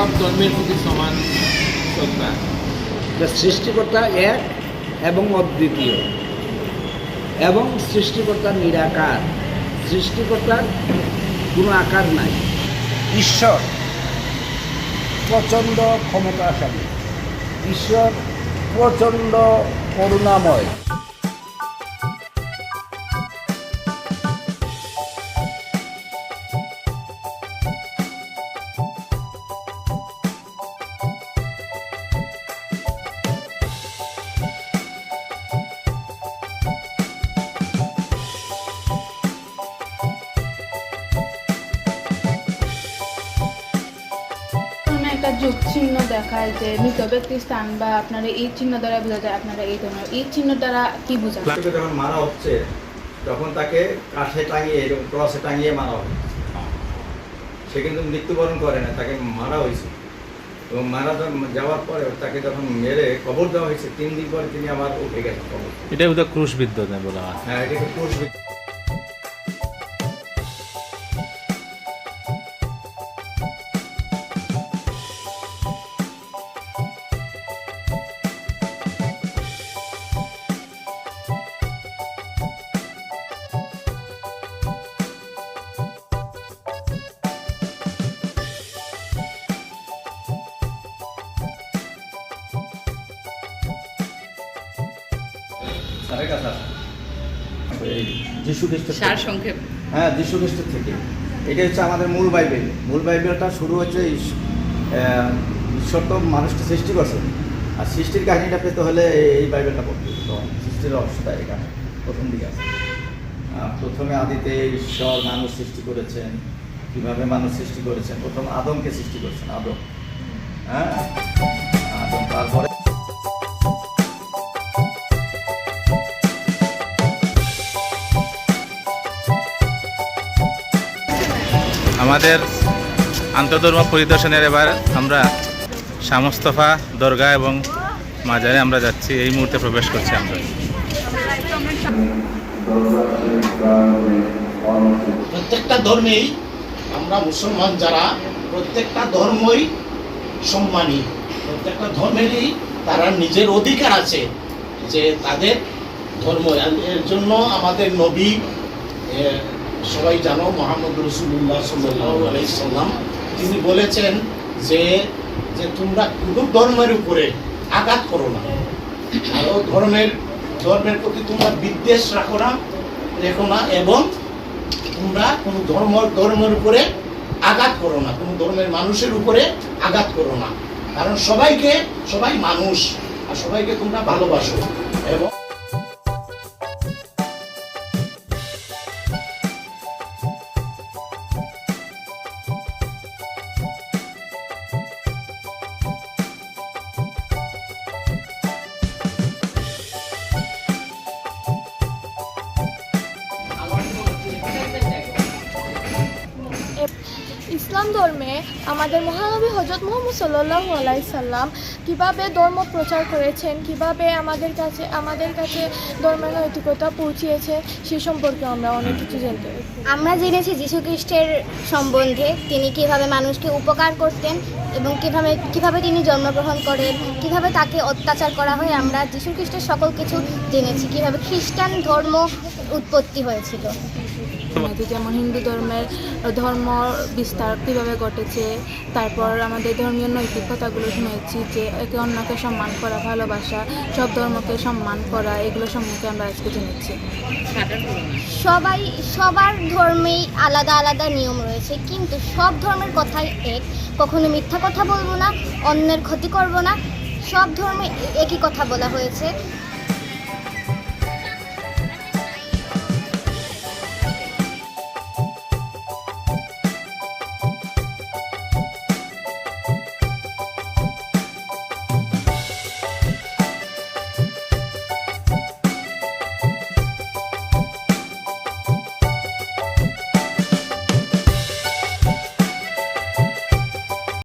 সব ধর্মের প্রতি সমান শ্রদ্ধা। যে সৃষ্টিকর্তা এক এবং অদ্বিতীয়। এবং সৃষ্টিকর্তা নিরাকার। সৃষ্টিকর্তার কোনো আকার নাই। ঈশ্বর প্রচণ্ড ক্ষমতাশালী। ঈশ্বর প্রচণ্ড করুণাময়। যোগ চিহ্ন দেখায় যে মৃত ব্যক্তির স্থান বা আপনারা এই চিহ্ন দ্বারা বোঝা যায় আপনারা এই ধরনের এই চিহ্ন দ্বারা কি বোঝান তাকে যখন মারা হচ্ছে তখন তাকে কাঠে টাঙিয়ে এরকম ক্রসে টাঙিয়ে মারা হবে সে কিন্তু মৃত্যুবরণ করে না তাকে মারা হয়েছে। এবং মারা যাওয়ার পরে তাকে যখন মেরে কবর দেওয়া হয়েছে তিন দিন পরে তিনি আবার উঠে গেছেন কবর। এটা ক্রুশবিদ্ধ বলা হয়। হ্যাঁ এটাকে পুরুষ স্যারের কাছে আসেন। যিশু খ্রিস্টের সার সংক্ষেপ। হ্যাঁ যিশু খ্রিস্টের থেকে। এটা হচ্ছে আমাদের মূল বাইবেল। মূল বাইবেলটা শুরু হচ্ছে ঈশ্বর তো মানুষকে সৃষ্টি করছে। আর সৃষ্টির কাহিনীটা পেতে হলে এই- বাইবেলটা পড়তে হবে। সৃষ্টির রহস্যটা এখানে প্রথম দিকে আছে। প্রথমে আদিতে ঈশ্বর মানুষ সৃষ্টি করেছেন। কীভাবে মানুষ সৃষ্টি করেছেন? প্রথম আদমকে সৃষ্টি করেছেন আদম। হ্যাঁ? আদম তারপরে আমাদের আন্তর্ধর্ম পরিদর্শনের এবার আমরা শামস্তফা দরগা এবং মাজারে আমরা যাচ্ছি। এই মুহূর্তে প্রবেশ করছি আমরা। প্রত্যেকটা ধর্মেই আমরা মুসলমান যারা, প্রত্যেকটা ধর্মই সম্মানী। প্রত্যেকটা ধর্মেরই তারা নিজের অধিকার আছে যে তাদের ধর্ম। এর জন্য আমাদের নবী সবাই জানো মোহাম্মদ রসুল্লাহ সাল্লাম, তিনি বলেছেন যে যে তোমরা কোনো ধর্মের উপরে আঘাত করো না। আরও ধর্মের ধর্মের প্রতি তোমরা বিদ্বেষ রাখো না, রেখো না, এবং তোমরা কোনো ধর্ম, ধর্মের উপরে আঘাত করো না, কোনো ধর্মের মানুষের উপরে আঘাত করো না। কারণ সবাইকে, সবাই মানুষ, আর সবাইকে তোমরা ভালোবাসো। এবং ইসলাম ধর্মে আমাদের মহানবী হজরত মোহাম্মদ সাল্লাহ আলাইসাল্লাম কীভাবে ধর্ম প্রচার করেছেন, কীভাবে আমাদের কাছে আমাদের কাছে ধর্মের নৈতিকতা পৌঁছিয়েছে, সে সম্পর্কে আমরা অনেক কিছু জানতে আমরা জেনেছি যীশুখ্রিস্টের সম্বন্ধে তিনি কীভাবে মানুষকে উপকার করতেন এবং কীভাবে কীভাবে তিনি জন্মগ্রহণ করেন, কীভাবে তাকে অত্যাচার করা হয়, আমরা যীশুখ্রিস্টের সকল কিছু জেনেছি। কীভাবে খ্রিস্টান ধর্ম উৎপত্তি হয়েছিল। যেমন হিন্দু ধর্মের ধর্ম বিস্তার কীভাবে ঘটেছে তারপর আমাদের ধর্মীয় নৈতিকতাগুলো শুনেছি যে একে অন্যকে সম্মান করা ভালোবাসা সব ধর্মকে সম্মান করা এগুলো সম্পর্কে আমরা আজকে জেনেছি। সবাই সবার ধর্মেই আলাদা আলাদা নিয়ম রয়েছে কিন্তু সব ধর্মের কথাই এক। কখনো মিথ্যা কথা বলব না অন্যের ক্ষতি করব না সব ধর্মে একই কথা বলা হয়েছে।